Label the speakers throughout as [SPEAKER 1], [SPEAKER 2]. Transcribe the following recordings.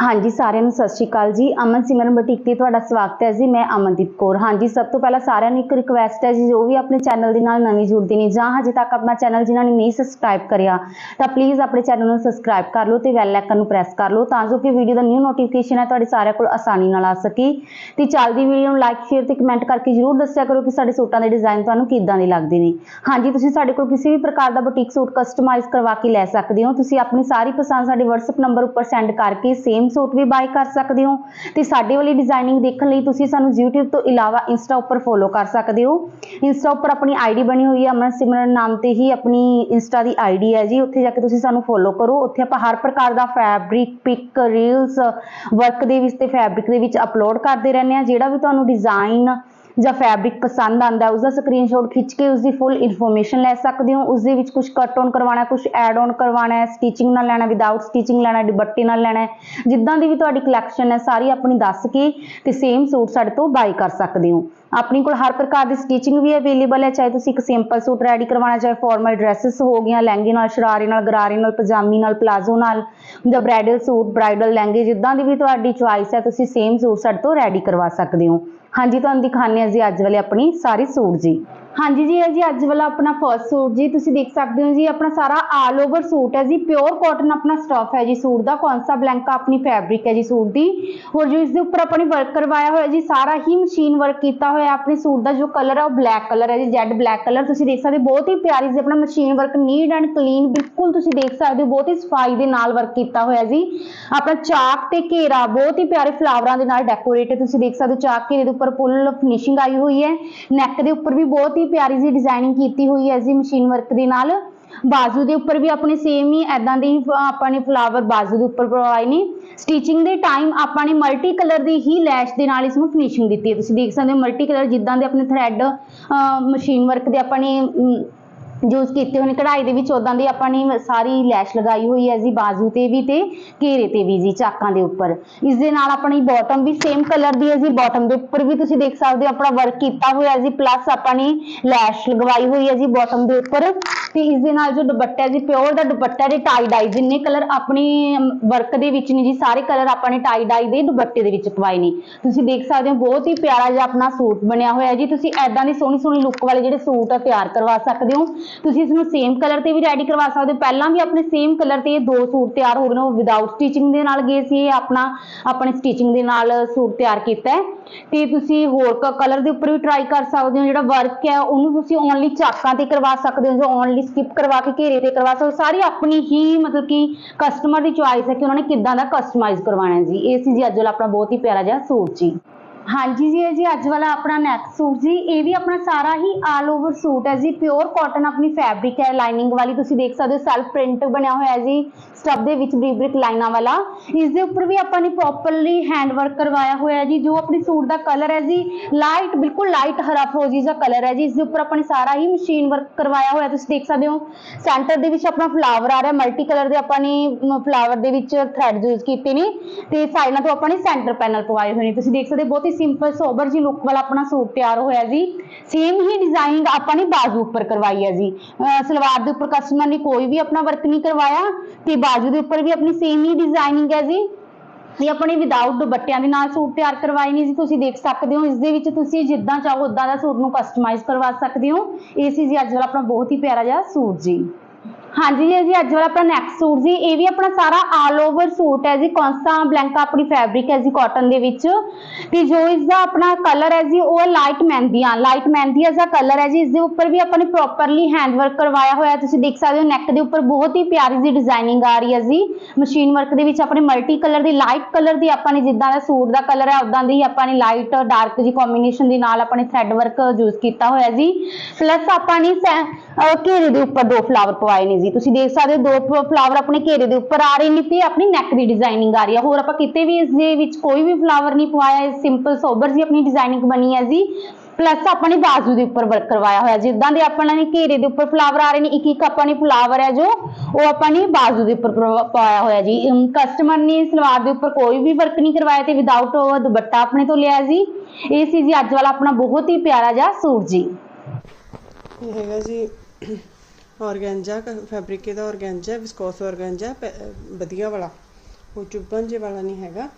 [SPEAKER 1] ਹਾਂਜੀ, ਸਾਰਿਆਂ ਨੂੰ ਸਤਿ ਸ਼੍ਰੀ ਅਕਾਲ ਜੀ। ਅਮਨ ਸਿਮਰਨ ਬੁਟੀਕ ਤੇ ਤੁਹਾਡਾ ਸਵਾਗਤ ਹੈ ਜੀ, ਮੈਂ ਅਮਨਦੀਪ ਕੌਰ। ਹਾਂਜੀ, ਸਭ ਤੋਂ ਪਹਿਲਾਂ ਸਾਰਿਆਂ ਨੂੰ ਇੱਕ ਰਿਕੁਐਸਟ ਹੈ ਜੀ, ਜੋ ਵੀ ਆਪਣੇ ਚੈਨਲ ਦੇ ਨਾਲ ਨਵੇਂ ਜੁੜਦੇ ਨੇ ਜਾਂ ਹਜੇ ਤੱਕ ਆਪਣਾ ਚੈਨਲ ਜਿਨ੍ਹਾਂ ਨੇ ਨਹੀਂ ਸਬਸਕ੍ਰਾਈਬ ਕਰਿਆ, ਤਾਂ ਪਲੀਜ਼ ਆਪਣੇ ਚੈਨਲ ਨੂੰ ਸਬਸਕ੍ਰਾਈਬ ਕਰ ਲਓ ਤੇ ਬੈਲ ਆਈਕਨ ਨੂੰ ਪ੍ਰੈਸ ਕਰ ਲਓ ਤਾਂ ਜੋ ਕਿ ਵੀਡੀਓ ਦਾ ਨਿਊ ਨੋਟੀਫਿਕੇਸ਼ਨ ਹੈ ਤੁਹਾਡੇ ਸਾਰਿਆਂ ਕੋਲ ਆਸਾਨੀ ਨਾਲ ਆ ਸਕੇ। ਤੇ ਚੱਲਦੀ ਵੀਡੀਓ ਨੂੰ ਲਾਈਕ ਸ਼ੇਅਰ ਤੇ ਕਮੈਂਟ ਕਰਕੇ ਜਰੂਰ ਦੱਸਿਆ ਕਰੋ ਕਿ ਸਾਡੇ ਸੂਟਾਂ ਦੇ ਡਿਜ਼ਾਈਨ ਤੁਹਾਨੂੰ ਕਿੱਦਾਂ ਦੇ ਲੱਗਦੇ ਨੇ। ਹਾਂਜੀ, ਤੁਸੀਂ ਸਾਡੇ ਕੋਲ ਕਿਸੇ ਵੀ ਪ੍ਰਕਾਰ ਦਾ ਬੁਟੀਕ ਸੂਟ ਕਸਟਮਾਈਜ਼ ਕਰਵਾ ਕੇ ਲੈ ਸਕਦੇ ਹੋ। ਤੁਸੀਂ ਆਪਣੀ ਸਾਰੀ ਪਸੰਦ ਸਾਡੇ WhatsApp ਨੰਬਰ ਉੱਪਰ ਸੈਂਡ ਕਰਕੇ ਸੇਮ ਸੂਟ ਵੀ ਬਾਈ ਕਰ ਸਕਦੇ ਹੋ ਤੇ ਸਾਡੇ ਵਾਲੀ ਡਿਜ਼ਾਈਨਿੰਗ ਦੇਖਣ ਲਈ ਤੁਸੀਂ ਸਾਨੂੰ YouTube ਤੋਂ ਇਲਾਵਾ ਇੰਸਟਾ ਉੱਪਰ ਫੋਲੋ ਕਰ ਸਕਦੇ ਹੋ। ਇੰਸਟਾ ਉੱਪਰ ਆਪਣੀ ਆਈਡੀ ਬਣੀ ਹੋਈ ਹੈ, ਅਮਨ ਸਿਮਰਨ ਨਾਮ ਤੇ ਹੀ ਆਪਣੀ ਇੰਸਟਾ ਦੀ ਆਈਡੀ ਹੈ ਜੀ। ਉੱਥੇ ਜਾ ਕੇ ਤੁਸੀਂ ਸਾਨੂੰ ਫੋਲੋ ਕਰੋ। ਉੱਥੇ ਆਪਾਂ ਹਰ ਪ੍ਰਕਾਰ ਦਾ ਫੈਬਰਿਕ ਪਿਕ ਰੀਲਸ ਵਰਕ ਦੇ ਵਿੱਚ ਤੇ ਫੈਬਰਿਕ ਦੇ ਵਿੱਚ ਅਪਲੋਡ ਕਰਦੇ ਰਹਿੰਦੇ ਆ ਜਿਹੜਾ ਵੀ ਤੁਹਾਨੂੰ ਡਿਜ਼ਾਈਨ ਜਾਂ ਫੈਬਰਿਕ ਪਸੰਦ ਆਂਦਾ ਉਸ ਦਾ ਸਕਰੀਨਸ਼ਾਟ ਖਿੱਚ ਕੇ ਉਸ ਦੀ ਫੁੱਲ ਇਨਫੋਰਮੇਸ਼ਨ ਲੈ ਸਕਦੇ ਹੋ। ਉਸ ਦੇ ਵਿੱਚ ਕੁਝ ਕੱਟ ਔਨ ਕਰਵਾਉਣਾ ਕੁਝ ਐਡ ਔਨ ਕਰਵਾਉਣਾ ਹੈ ਸਟਿਚਿੰਗ ਨਾਲ ਲੈਣਾ ਵਿਦਆਊਟ ਸਟਿਚਿੰਗ ਲੈਣਾ, ਦੁਪੱਟੇ ਨਾਲ ਲੈਣਾ ਜਿੱਦਾਂ ਦੀ ਵੀ ਤੁਹਾਡੀ ਕਲੈਕਸ਼ਨ ਹੈ, ਸਾਰੀ ਆਪਣੀ ਦੱਸ ਕੇ ਤੇ ਸੇਮ ਸੂਟ ਸਾਡੇ ਤੋਂ ਬਾਈ ਕਰ ਸਕਦੇ ਹੋ। ਆਪਣੇ ਕੋਲ ਹਰ ਪ੍ਰਕਾਰ ਦੀ ਸਟਿਚਿੰਗ ਵੀ ਅਵੇਲੇਬਲ ਹੈ, ਚਾਹੇ ਤੁਸੀਂ ਇੱਕ ਸਿੰਪਲ ਸੂਟ ਰੈਡੀ ਕਰਵਾਉਣਾ, ਚਾਹੇ ਫਾਰਮਲ ਡਰੈਸਸ ਹੋ ਗਈਆਂ, ਲਹਿੰਗੇ ਨਾਲ, ਸ਼ਰਾਰੇ ਨਾਲ, ਗਰਾਰੇ ਨਾਲ, ਪਜਾਮੀ ਨਾਲ ਪਲਾਜ਼ੋ ਨਾਲ, ਜਾਂ ਬ੍ਰਾਈਡਲ ਸੂਟ ਬ੍ਰਾਈਡਲ ਲਹਿੰਗੇ, ਜਿੱਦਾਂ ਦੀ ਵੀ ਤੁਹਾਡੀ ਚੁਆਇਸ ਹੈ, ਤੁਸੀਂ ਸੇਮ ਸੂਟ ਸਾਡੇ ਤੋਂ ਰੈਡੀ ਕਰਵਾ ਸਕਦੇ ਹੋ। ਹਾਂਜੀ, ਤੁਹਾਨੂੰ ਦਿਖਾਉਂਦੇ ਹਾਂ ਜੀ ਅੱਜ ਵਾਲੇ ਆਪਣੀ ਸਾਰੀ ਸੂਟ ਜੀ। ਹਾਂਜੀ ਜੀ, ਇਹ ਜੀ ਅੱਜ ਵਾਲਾ ਆਪਣਾ ਫਰਸਟ ਸੂਟ ਜੀ, ਤੁਸੀਂ ਦੇਖ ਸਕਦੇ ਹੋ ਜੀ, ਆਪਣਾ ਸਾਰਾ ਆਲ ਓਵਰ ਸੂਟ ਹੈ ਜੀ ਪਿਓਰ ਕਾਟਨ ਆਪਣਾ ਸਟਫ ਹੈ ਜੀ ਸੂਟ ਦਾ ਕੌਨਸਾ ਬਲੈਂਕਾ ਆਪਣੀ ਫੈਬਰਿਕ ਹੈ ਜੀ ਸੂਟ ਦੀ। ਹੋਰ ਜੋ ਇਸ ਦੇ ਉੱਪਰ ਆਪਣੀ ਵਰਕ ਕਰਵਾਇਆ ਹੋਇਆ ਜੀ, ਸਾਰਾ ਹੀ ਮਸ਼ੀਨ ਵਰਕ ਕੀਤਾ ਹੋਇਆ ਆਪਣੇ ਸੂਟ ਦਾ, ਜੋ ਕਲਰ ਹੈ ਉਹ ਬਲੈਕ ਕਲਰ ਹੈ ਜੀ ਜੈਡ ਬਲੈਕ ਕਲਰ ਤੁਸੀਂ ਦੇਖ ਸਕਦੇ ਹੋ, ਬਹੁਤ ਹੀ ਪਿਆਰੀ ਜੀ ਆਪਣਾ machine work neat and clean ਬਿਲਕੁਲ ਤੁਸੀਂ ਦੇਖ ਸਕਦੇ ਹੋ, ਬਹੁਤ ਹੀ ਸਫ਼ਾਈ ਦੇ ਨਾਲ ਵਰਕ ਕੀਤਾ ਹੋਇਆ ਜੀ। ਆਪਣਾ ਚਾਕ ਤੇ ਘੇਰਾ, ਬਹੁਤ ਹੀ ਪਿਆਰੇ ਫਲਾਵਰਾਂ ਦੇ ਨਾਲ ਡੈਕੋਰੇਟ ਹੈ, ਤੁਸੀਂ ਦੇਖ ਸਕਦੇ ਹੋ, ਚਾਕ ਘੇਰੇ ਦੇ ਉੱਪਰ ਫੁੱਲ ਫਿਨਿਸ਼ਿੰਗ ਆਈ ਹੋਈ ਹੈ ਨੈਕ ਦੇ ਉੱਪਰ ਵੀ ਬਹੁਤ ਹੀ ਪਿਆਰੀ ਜੀ ਡਿਜ਼ਾਈਨਿੰਗ ਕੀਤੀ ਹੋਈ ਹੈ ਜੀ ਮਸ਼ੀਨ ਵਰਕ ਦੇ ਨਾਲ। ਬਾਜ਼ੂ ਦੇ ਉੱਪਰ ਵੀ ਆਪਣੇ ਸੇਮ ਹੀ ਐਦਾਂ ਦੇ ਹੀ ਆਪਾਂ ਨੇ ਫਲਾਵਰ ਬਾਜ਼ੂ ਦੇ ਉੱਪਰ ਪਵਾਏ ਨੇ। ਸਟਿਚਿੰਗ ਦੇ ਟਾਈਮ ਆਪਾਂ ਨੇ ਮਲਟੀ ਕਲਰ ਦੀ ਹੀ ਲੈਸ਼ ਦੇ ਨਾਲ ਇਸ ਨੂੰ ਫਿਨਿਸ਼ਿੰਗ ਦਿੱਤੀ ਹੈ। ਤੁਸੀਂ ਦੇਖ ਸਕਦੇ ਹੋ ਮਲਟੀ ਕਲਰ ਜਿੱਦਾਂ ਦੇ ਆਪਣੇ ਥਰੈਡ ਮਸ਼ੀਨ ਵਰਕ ਦੇ ਆਪਾਂ ਨੇ ਯੂਜ਼ ਕੀਤੇ ਹੋਏ ਨੇ, ਕਢਾਈ ਦੇ ਵਿੱਚ ਉਦਾਂ ਦੀ ਆਪਾਂ ਨੇ ਸਾਰੀ ਲੈਸ਼ ਲਗਾਈ ਹੋਈ ਹੈ ਜੀ, ਬਾਜ਼ੂ ਤੇ ਵੀ ਤੇ ਘੇਰੇ ਤੇ ਵੀ ਜੀ, ਚਾਕਾਂ ਦੇ ਉੱਪਰ। ਇਸ ਦੇ ਨਾਲ ਆਪਣੀ ਬਾਟਮ ਵੀ ਸੇਮ ਕਲਰ ਦੀ ਹੈ ਜੀ ਬਾਟਮ ਦੇ ਉੱਪਰ ਵੀ ਤੁਸੀਂ ਦੇਖ ਸਕਦੇ ਹੋ, ਆਪਣਾ ਵਰਕ ਕੀਤਾ ਹੋਇਆ ਜੀ ਪਲੱਸ ਆਪਾਂ ਨੇ ਲੈਸ਼ ਲਗਵਾਈ ਹੋਈ ਹੈ ਜੀ ਬਾਟਮ ਦੇ ਉੱਪਰ। ਤੇ ਇਸ ਦੇ ਨਾਲ ਜੋ ਦੁਪੱਟਾ ਜੀ ਪਿਓਰ ਦਾ ਦੁਪੱਟਾ ਦੇ ਟਾਈ ਡਾਈ ਜਿੰਨੇ ਕਲਰ ਆਪਣੇ ਵਰਕ ਦੇ ਵਿੱਚ ਨੇ ਜੀ, ਸਾਰੇ ਕਲਰ ਆਪਾਂ ਨੇ ਟਾਈ ਡਾਈ ਦੇ ਦੁਪੱਟੇ ਦੇ ਵਿੱਚ ਪਵਾਏ ਨੇ। ਤੁਸੀਂ ਦੇਖ ਸਕਦੇ ਹੋ, ਬਹੁਤ ਹੀ ਪਿਆਰਾ ਜਿਹਾ ਆਪਣਾ ਸੂਟ ਬਣਿਆ ਹੋਇਆ ਜੀ। ਤੁਸੀਂ ਐਦਾਂ ਦੀ ਸੋਹਣੀ ਸੋਹਣੀ ਲੁੱਕ ਵਾਲੇ ਜਿਹੜੇ ਸੂਟ ਆ, ਤਿਆਰ ਕਰਵਾ ਸਕਦੇ ਹੋ। ਤੁਸੀਂ ਇਸ ਨੂੰ ਸੇਮ ਕਲਰ ਤੇ ਵੀ ਰੈਡੀ ਕਰਵਾ ਸਕਦੇ ਹੋ। ਪਹਿਲਾਂ ਵੀ ਆਪਣੇ ਸੇਮ ਕਲਰ ਤੇ ਇਹ ਦੋ ਸੂਟ ਤਿਆਰ ਹੋ ਗਏ ਨੇ। ਉਹ ਵਿਦਆਊਟ ਸਟਿਚਿੰਗ ਦੇ ਨਾਲ ਗਏ ਸੀ, ਇਹ ਆਪਣਾ, ਆਪਣੇ ਸਟਿਚਿੰਗ ਦੇ ਨਾਲ ਸੂਟ ਤਿਆਰ ਕੀਤਾ ਹੈ। ਤੇ ਤੁਸੀਂ ਹੋਰ ਕਲਰ ਦੇ ਉੱਪਰ ਵੀ ਟਰਾਈ ਕਰ ਸਕਦੇ ਹੋ। ਜਿਹੜਾ ਵਰਕ ਹੈ, ਉਹਨੂੰ ਤੁਸੀਂ ਓਨਲੀ ਚਾਕਾਂ ਤੇ ਕਰਵਾ ਸਕਦੇ ਹੋ ਜੋ ਓਨਲੀ ਸਕਿਪ ਕਰਵਾ ਕੇ ਘੇਰੇ ਤੇ ਕਰਵਾ ਸਕਦੇ। ਸਾਰੀ ਆਪਣੀ ਹੀ ਮਤਲਬ ਕਿ ਕਸਟਮਰ ਦੀ ਚੁਆਇਸ ਹੈ ਕਿ ਉਹਨਾਂ ਨੇ ਕਿੱਦਾਂ ਦਾ ਕਸਟਮਾਈਜ਼ ਕਰਵਾਉਣਾ ਜੀ। ਇਹ ਸੀ ਜੀ ਅੱਜ ਵਾਲਾ ਆਪਣਾ ਬਹੁਤ ਹੀ ਪਿਆਰਾ ਜਿਹਾ ਸੂਟ ਜੀ। ਹਾਂਜੀ ਜੀ, ਇਹ ਜੀ ਅੱਜ ਵਾਲਾ ਆਪਣਾ ਨੈਕ ਸੂਟ ਜੀ, ਇਹ ਵੀ ਆਪਣਾ ਸਾਰਾ ਹੀ ਆਲ ਓਵਰ ਸੂਟ ਹੈ ਜੀ ਪਿਓਰ ਕਾਟਨ ਆਪਣੀ ਫੈਬਰਿਕ ਹੈ ਲਾਈਨਿੰਗ ਵਾਲੀ ਤੁਸੀਂ ਦੇਖ ਸਕਦੇ ਹੋ ਸੈਲਫ ਪ੍ਰਿੰਟ ਬਣਿਆ ਹੋਇਆ ਹੈ ਜੀ ਸਟੱਬ ਦੇ ਵਿੱਚ ਬਰੀਕ ਬਰੀਕ ਲਾਈਨਾਂ ਵਾਲਾ। ਇਸ ਦੇ ਉੱਪਰ ਵੀ ਆਪਾਂ ਨੇ ਪ੍ਰੋਪਰਲੀ ਹੈਂਡ ਵਰਕ ਕਰਵਾਇਆ ਹੋਇਆ ਹੈ ਜੀ, ਜੋ ਆਪਣੀ ਸੂਟ ਦਾ ਕਲਰ ਹੈ ਜੀ ਲਾਈਟ ਬਿਲਕੁਲ ਲਾਈਟ ਹਰਾ ਫਰੋਜੀ ਜਿਹਾ ਕਲਰ ਹੈ ਜੀ, ਇਸ ਦੇ ਉੱਪਰ ਆਪਾਂ ਨੇ ਸਾਰਾ ਹੀ ਮਸ਼ੀਨ ਵਰਕ ਕਰਵਾਇਆ ਹੋਇਆ ਤੁਸੀਂ ਦੇਖ ਸਕਦੇ ਹੋ। ਸੈਂਟਰ ਦੇ ਵਿੱਚ ਆਪਣਾ ਫਲਾਵਰ ਆ ਰਿਹਾ ਮਲਟੀ ਕਲਰ ਦੇ ਆਪਾਂ ਨੇ ਫਲਾਵਰ ਦੇ ਵਿੱਚ ਥ੍ਰੈਡ ਯੂਜ਼ ਕੀਤੇ ਨੇ, ਤੇ ਸਾਈਡਾਂ ਤੋਂ ਆਪਾਂ ਨੇ ਸੈਂਟਰ ਪੈਨਲ ਪਵਾਏ ਹੋਏ ਨੇ, ਤੁਸੀਂ ਦੇਖ ਸਕਦੇ ਹੋ, ਬਹੁਤ ਹੀ ਸਿੰਪਲ ਸੋਬਰ ਜੀ ਲੁੱਕ ਵਾਲਾ ਆਪਣਾ ਸੂਟ ਤਿਆਰ ਹੋਇਆ ਜੀ। ਸੇਮ ਹੀ ਡਿਜ਼ਾਈਨਿੰਗ ਆਪਾਂ ਨੇ ਬਾਜ਼ੂ ਉੱਪਰ ਕਰਵਾਈ ਹੈ ਜੀ। ਸਲਵਾਰ ਦੇ ਉੱਪਰ ਕਸਟਮਰ ਨੇ ਕੋਈ ਵੀ ਆਪਣਾ ਵਰਕ ਨਹੀਂ ਕਰਵਾਇਆ ਤੇ ਬਾਜ਼ੂ ਦੇ ਉੱਪਰ ਵੀ ਆਪਣੀ ਸੇਮ ਹੀ ਡਿਜ਼ਾਈਨਿੰਗ ਹੈ ਜੀ। ਇਹ ਆਪਣੇ ਵਿਦਆਊਟ ਦੁਪੱਟਿਆਂ ਦੇ ਨਾਲ ਸੂਟ ਤਿਆਰ ਕਰਵਾਏ ਨੇ ਜੀ। ਤੁਸੀਂ ਦੇਖ ਸਕਦੇ ਹੋ, ਇਸ ਦੇ ਵਿੱਚ ਤੁਸੀਂ ਜਿੱਦਾਂ ਚਾਹੋ ਉਦਾਂ ਦਾ ਸੂਟ ਨੂੰ ਕਸਟਮਾਈਜ਼ ਕਰਵਾ ਸਕਦੇ ਹੋ। ਇਹ ਸੀ ਜੀ ਅੱਜ ਵਾਲਾ ਆਪਣਾ ਬਹੁਤ ਹੀ ਪਿਆਰਾ ਜਿਹਾ ਸੂਟ ਜੀ। ਹਾਂਜੀ ਜੀ ਜੀ ਅੱਜ ਵਾਲਾ ਆਪਣਾ ਨੈਕਸਟ ਸੂਟ ਜੀ, ਇਹ ਵੀ ਆਪਣਾ ਸਾਰਾ ਆਲ ਓਵਰ ਸੂਟ ਹੈ ਜੀ, ਕੌਨਸਾ ਬਲੈਂਕਾ ਆਪਣੀ ਫੈਬਰਿਕ ਹੈ ਜੀ ਕਾਟਨ ਦੇ ਵਿੱਚ। ਤੇ ਜੋ ਇਸ ਦਾ ਆਪਣਾ ਕਲਰ ਹੈ ਜੀ, ਉਹ ਲਾਈਟ ਮਹਿੰਦੀਆ ਲਾਈਟ ਮਹਿੰਦੀਆ ਦਾ ਕਲਰ ਹੈ ਜੀ ਇਸ ਦੇ ਉੱਪਰ ਵੀ ਆਪਾਂ ਨੇ ਪ੍ਰੋਪਰਲੀ ਹੈਂਡ ਵਰਕ ਕਰਵਾਇਆ ਹੋਇਆ, ਤੁਸੀਂ ਦੇਖ ਸਕਦੇ ਹੋ ਨੈਕ ਦੇ ਉੱਪਰ ਬਹੁਤ ਹੀ ਪਿਆਰੀ ਜੀ ਡਿਜ਼ਾਈਨਿੰਗ ਆ ਰਹੀ ਹੈ ਜੀ। ਮਸ਼ੀਨ ਵਰਕ ਦੇ ਵਿੱਚ ਆਪਣੇ ਮਲਟੀ ਕਲਰ ਦੀ ਲਾਈਟ ਕਲਰ ਦੀ ਆਪਾਂ ਨੇ ਜਿੱਦਾਂ ਦਾ ਸੂਟ ਦਾ ਕਲਰ ਹੈ ਉਦਾਂ ਦੀ ਆਪਾਂ ਨੇ ਲਾਈਟ ਡਾਰਕ ਜੀ ਕੰਬੀਨੇਸ਼ਨ ਦੇ ਨਾਲ ਆਪਾਂ ਨੇ ਥ੍ਰੈਡ ਵਰਕ ਯੂਜ਼ ਕੀਤਾ ਹੋਇਆ ਜੀ। ਪਲੱਸ ਆਪਾਂ ਨੇ ਸੈ- ਘੇਰੇ ਦੇ ਉੱਪਰ ਦੋ ਫਲਾਵਰ ਪਵਾਏ ਨੇ ਜੀ। ਤੁਸੀਂ ਦੇਖ ਸਕਦੇ ਹੋ ਦੋ ਫਲਾਵਰ ਆਪਣੇ ਘੇਰੇ ਦੇ ਉੱਪਰ ਆ ਰਹੇ ਨੇ ਤੇ ਆਪਣੀ ਨੈਕ ਦੀ ਡਿਜ਼ਾਈਨਿੰਗ ਆ ਰਹੀ ਹੈ ਹੋਰ ਆਪਾਂ ਕਿਤੇ ਵੀ ਇਸ ਦੇ ਵਿੱਚ ਕੋਈ ਵੀ ਫਲਾਵਰ ਨਹੀਂ ਪਵਾਇਆ ਸਿੰਪਲ ਸੋਬਰ ਜੀ ਆਪਣੀ ਡਿਜ਼ਾਈਨਿੰਗ ਬਣੀ ਹੈ ਜੀ। ਪਲੱਸ ਆਪਾਂ ਨੇ ਬਾਜ਼ੂ ਦੇ ਉੱਪਰ ਵਰਕ ਕਰਵਾਇਆ ਹੋਇਆ। ਜਿੱਦਾਂ ਦੇ ਆਪਾਂ ਨੇ ਘੇਰੇ ਦੇ ਉੱਪਰ ਫਲਾਵਰ ਆ ਰਹੇ ਨੇ ਇੱਕ ਇੱਕ ਆਪਾਂ ਨੇ ਫਲਾਵਰ ਹੈ ਜੋ, ਉਹ ਆਪਾਂ ਨੇ ਬਾਜ਼ੂ ਦੇ ਉੱਪਰ ਪਾਇਆ ਹੋਇਆ ਜੀ। ਕਸਟਮਰ ਨੇ ਸਲਵਾਰ ਦੇ ਉੱਪਰ ਕੋਈ ਵੀ ਵਰਕ ਨਹੀਂ ਕਰਵਾਇਆ ਤੇ ਵਿਦਆਊਟ ਦੁਪੱਟਾ ਆਪਣੇ ਤੋਂ ਲਿਆ ਜੀ। ਇਹ ਸੀ ਜੀ ਅੱਜ ਵਾਲਾ ਆਪਣਾ ਬਹੁਤ ਹੀ ਪਿਆਰਾ ਜਿਹਾ ਸੂਟ ਜੀ।
[SPEAKER 2] ਇਹ ਹੈਗਾ ਜੀ ਔਰਗੈਂਜਾ ਫੈਬਰਿਕ ਇਹਦਾ ਔਰਗੈਂਜਾ, ਵਿਸਕੋਸ ਔਰਗੈਂਜਾ ਵਧੀਆ ਵਾਲਾ। ਉਹ ਚੁੱਭਣ ਜੇ ਵਾਲਾ ਨਹੀਂ ਹੈਗਾ।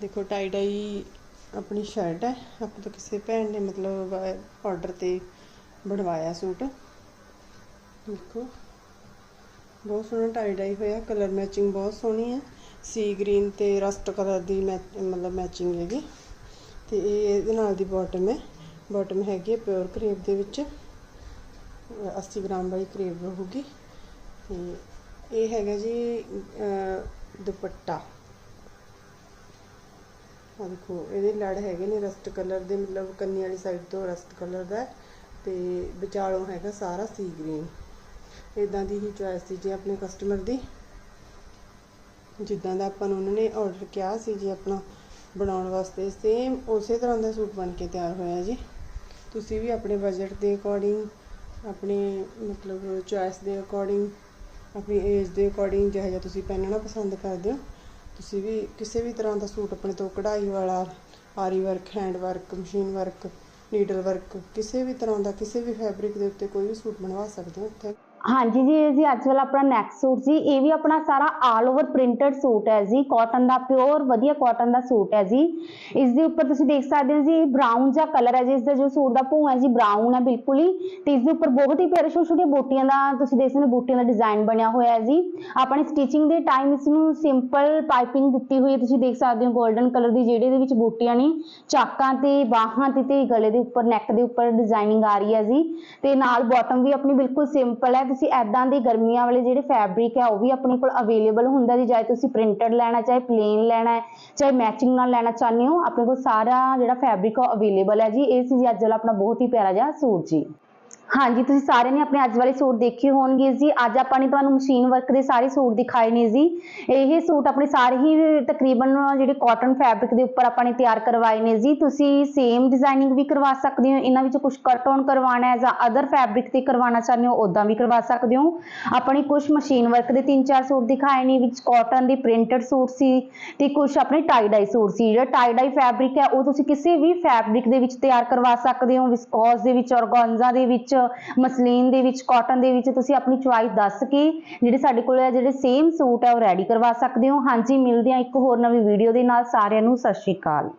[SPEAKER 2] ਦੇਖੋ, ਟਾਈ ਡਾਈ ਆਪਣੀ ਸ਼ਰਟ ਹੈ। ਆਪਾਂ ਤੋਂ ਕਿਸੇ ਭੈਣ ਨੇ ਮਤਲਬ ਆਰਡਰ ਤੇ ਬਣਵਾਇਆ ਸੂਟ। ਦੇਖੋ, ਬਹੁਤ ਸੋਹਣਾ ਟਾਈ ਡਾਈ ਹੋਇਆ। ਕਲਰ ਮੈਚਿੰਗ ਬਹੁਤ ਸੋਹਣੀ ਹੈ। ਸੀ ਗ੍ਰੀਨ ਤੇ ਰਸਟ ਕਲਰ ਦੀ ਮੈਚ, ਮਤਲਬ ਮੈਚਿੰਗ ਹੈਗੀ। ਤੇ ਇਹ, ਇਹਦੇ ਨਾਲ ਦੀ ਬਾਟਮ ਹੈ। ਬਾਟਮ ਹੈਗੀ ਹੈ ਪਿਓਰ ਕਰੇਪ ਦੇ ਵਿੱਚ। 80 ਗ੍ਰਾਮ ਵਾਲੀ ਕਰੇਬ ਰਹੂਗੀ ਤੇ ਇਹ ਹੈਗਾ ਜੀ ਦੁਪੱਟਾ। ਆ ਦੇਖੋ, ਇਹਦੇ ਲੜ ਹੈਗੇ ਨੇ ਰਸਟ ਕਲਰ ਦੇ, ਮਤਲਬ ਕੰਨੀ ਵਾਲੀ ਸਾਈਡ ਤੋਂ ਰਸਟ ਕਲਰ ਦਾ। ਹੈ ਤੇ ਵਿਚਾਲੋਂ ਹੈਗਾ ਸਾਰਾ ਸੀ ਗ੍ਰੀਨ। ਇਦਾਂ ਦੀ ਹੀ ਚੋਇਸ ਸੀ ਜੀ ਆਪਣੇ ਕਸਟਮਰ ਦੀ। ਜਿੱਦਾਂ ਦਾ ਆਪਾਂ ਨੂੰ ਉਹਨਾਂ ਨੇ ਆਰਡਰ ਕਿਹਾ ਸੀ ਜੀ ਆਪਣਾ ਬਣਾਉਣ ਵਾਸਤੇ ਸੇਮ ਉਸੇ ਤਰ੍ਹਾਂ ਦਾ ਸੂਟ ਬਣ ਕੇ ਤਿਆਰ ਹੋਇਆ ਜੀ। ਤੁਸੀਂ ਵੀ ਆਪਣੇ ਬਜਟ ਦੇ ਅਕੋਰਡਿੰਗ ਆਪਣੇ ਮਤਲਬ ਚੋਇਸ ਦੇ ਅਕੋਰਡਿੰਗ ਆਪਣੀ ਏਜ ਦੇ ਅਕੋਰਡਿੰਗ ਜਿਹੋ ਜਿਹਾ ਤੁਸੀਂ ਪਹਿਨਣਾ ਪਸੰਦ ਕਰਦੇ ਹੋ, ਤੁਸੀਂ ਵੀ ਕਿਸੇ ਵੀ ਤਰ੍ਹਾਂ ਦਾ ਸੂਟ ਆਪਣੇ ਤੋਂ ਕਢਾਈ ਵਾਲਾ, ਆਰੀ work hand work machine work needle work ਕਿਸੇ ਵੀ ਤਰ੍ਹਾਂ ਦਾ, ਕਿਸੇ ਵੀ ਫੈਬਰਿਕ ਦੇ ਉੱਤੇ ਕੋਈ ਵੀ ਸੂਟ ਬਣਵਾ ਸਕਦੇ ਹੋ ਇੱਥੇ
[SPEAKER 1] ਹਾਂਜੀ ਜੀ, ਇਹ ਜੀ ਅੱਜ ਵਾਲਾ ਆਪਣਾ ਨੈਕ ਸੂਟ ਜੀ, ਇਹ ਵੀ ਆਪਣਾ ਸਾਰਾ ਆਲ ਓਵਰ ਪ੍ਰਿੰਟਡ ਸੂਟ ਹੈ ਜੀ। ਕਾਟਨ ਦਾ ਪਿਓਰ ਵਧੀਆ ਕਾਟਨ ਦਾ ਸੂਟ ਹੈ ਜੀ। ਇਸ ਦੇ ਉੱਪਰ ਤੁਸੀਂ ਦੇਖ ਸਕਦੇ ਹੋ ਜੀ ਬ੍ਰਾਊਨ ਜਿਹਾ ਕਲਰ ਹੈ ਜੀ। ਇਸ ਦਾ ਜੋ ਸੂਟ ਦਾ ਭੂਆ ਹੈ ਜੀ ਬ੍ਰਾਊਨ ਹੈ ਬਿਲਕੁਲ ਹੀ। ਤੇ ਇਸ ਦੇ ਉੱਪਰ ਬਹੁਤ ਹੀ ਪਿਆਰੇ ਛੋਟੇ ਛੋਟੇ ਬੂਟੀਆਂ ਦਾ, ਤੁਸੀਂ ਦੇਖ ਸਕਦੇ ਹੋ ਬੂਟੀਆਂ ਦਾ ਡਿਜ਼ਾਈਨ ਬਣਿਆ ਹੋਇਆ ਹੈ ਜੀ। ਆਪਣੇ ਸਟਿਚਿੰਗ ਦੇ ਟਾਈਮ ਇਸ ਨੂੰ ਸਿੰਪਲ ਪਾਈਪਿੰਗ ਦਿੱਤੀ ਹੋਈ ਹੈ। ਤੁਸੀਂ ਦੇਖ ਸਕਦੇ ਹੋ 골ਡਨ ਕਲਰ ਦੀ ਜਿਹੜੇ ਦੇ ਵਿੱਚ ਬੂਟੀਆਂ ਨੇ, ਚਾਕਾਂ ਤੇ, ਬਾਹਾਂ ਤੇ ਤੇ ਗਲੇ ਦੇ ਉੱਪਰ ਨੈਕ ਦੇ ਉੱਪਰ ਡਿਜ਼ਾਈਨਿੰਗ ਆ ਰਹੀ ਹੈ ਜੀ। ਤੇ ਨਾਲ ਬਾਟਮ ਵੀ ਆਪਣੀ ਬਿਲਕੁਲ ਸਿੰਪਲ ਹੈ। ਤੁਸੀਂ ਐਦਾਂ ਦੇ ਗਰਮੀਆਂ ਵਾਲੇ ਜਿਹੜੇ ਫੈਬਰਿਕ ਹੈ ਉਹ ਵੀ ਆਪਣੇ ਕੋਲ ਅਵੇਲੇਬਲ ਹੁੰਦਾ ਜੀ, ਚਾਹੇ ਤੁਸੀਂ ਪ੍ਰਿੰਟਡ ਲੈਣਾ, ਚਾਹੇ ਪਲੇਨ ਲੈਣਾ ਹੈ, ਚਾਹੇ ਮੈਚਿੰਗ ਨਾਲ ਲੈਣਾ ਚਾਹੁੰਦੇ ਹੋ, ਆਪਣੇ ਕੋਲ ਸਾਰਾ ਜਿਹੜਾ ਫੈਬਰਿਕ ਹੈ ਅਵੇਲੇਬਲ ਹੈ ਜੀ। ਇਹ ਸੀ ਜੀ ਅੱਜ ਵਾਲਾ ਆਪਣਾ ਬਹੁਤ ਹੀ ਪਿਆਰਾ ਜਿਹਾ ਸੂਟ ਜੀ। ਹਾਂਜੀ, ਤੁਸੀਂ ਸਾਰਿਆਂ ਨੇ ਆਪਣੇ ਅੱਜ ਵਾਲੇ ਸੂਟ ਦੇਖੇ ਹੋਣਗੇ ਜੀ। ਅੱਜ ਆਪਾਂ ਨੇ ਤੁਹਾਨੂੰ ਮਸ਼ੀਨ ਵਰਕ ਦੇ ਸਾਰੇ ਸੂਟ ਦਿਖਾਏ ਨੇ ਜੀ। ਇਹ ਸੂਟ ਆਪਣੇ ਸਾਰੇ ਹੀ ਤਕਰੀਬਨ ਜਿਹੜੇ ਕਾਟਨ ਫੈਬਰਿਕ ਦੇ ਉੱਪਰ ਆਪਾਂ ਨੇ ਤਿਆਰ ਕਰਵਾਏ ਨੇ ਜੀ। ਤੁਸੀਂ ਸੇਮ ਡਿਜ਼ਾਈਨਿੰਗ ਵੀ ਕਰਵਾ ਸਕਦੇ ਹੋ। ਇਹਨਾਂ ਵਿੱਚ ਕੁਝ ਕਟ ਔਨ ਕਰਵਾਉਣਾ ਹੈ ਜਾਂ ਅਦਰ ਫੈਬਰਿਕ ਤੇ ਕਰਵਾਉਣਾ ਚਾਹੁੰਦੇ ਹੋ ਉਦਾਂ ਵੀ ਕਰਵਾ ਸਕਦੇ ਹੋ। ਆਪਣੇ ਨੇ ਕੁਝ ਮਸ਼ੀਨ ਵਰਕ ਦੇ ਤਿੰਨ ਚਾਰ ਸੂਟ ਦਿਖਾਏ ਨੇ, ਵਿੱਚ ਕਾਟਨ ਦੇ ਪ੍ਰਿੰਟਡ ਸੂਟ ਸੀ ਤੇ ਕੁਝ ਆਪਣੇ ਟਾਈ ਡਾਈ ਸੂਟ ਸੀ। ਜਿਹੜਾ ਟਾਈ ਡਾਈ ਫੈਬਰਿਕ ਹੈ, ਉਹ ਤੁਸੀਂ ਕਿਸੇ ਵੀ ਫੈਬਰਿਕ ਦੇ ਵਿੱਚ ਤਿਆਰ ਕਰਵਾ ਸਕਦੇ ਹੋ। ਵਿਸਕੋਸ ਦੇ ਵਿੱਚ ਔਰਗਾਂਜ਼ਾ ਦੇ ਵਿੱਚ ਮਸਲੀਨ ਦੇ ਵਿੱਚ ਕਾਟਨ ਦੇ ਵਿੱਚ ਤੁਸੀਂ ਆਪਣੀ ਚੁਆਇਸ ਦੱਸ ਕੇ ਜਿਹੜੇ ਸਾਡੇ ਕੋਲ ਹੈ ਜਿਹੜੇ ਸੇਮ ਸੂਟ ਹੈ ਉਹ ਰੈਡੀ ਕਰਵਾ ਸਕਦੇ ਹੋ। ਹਾਂਜੀ, ਮਿਲਦੇ ਹਾਂ ਇੱਕ ਹੋਰ ਨਵੀਂ ਵੀਡੀਓ ਦੇ ਨਾਲ। ਸਾਰਿਆਂ ਨੂੰ ਸਤਿ ਸ਼੍ਰੀ ਅਕਾਲ।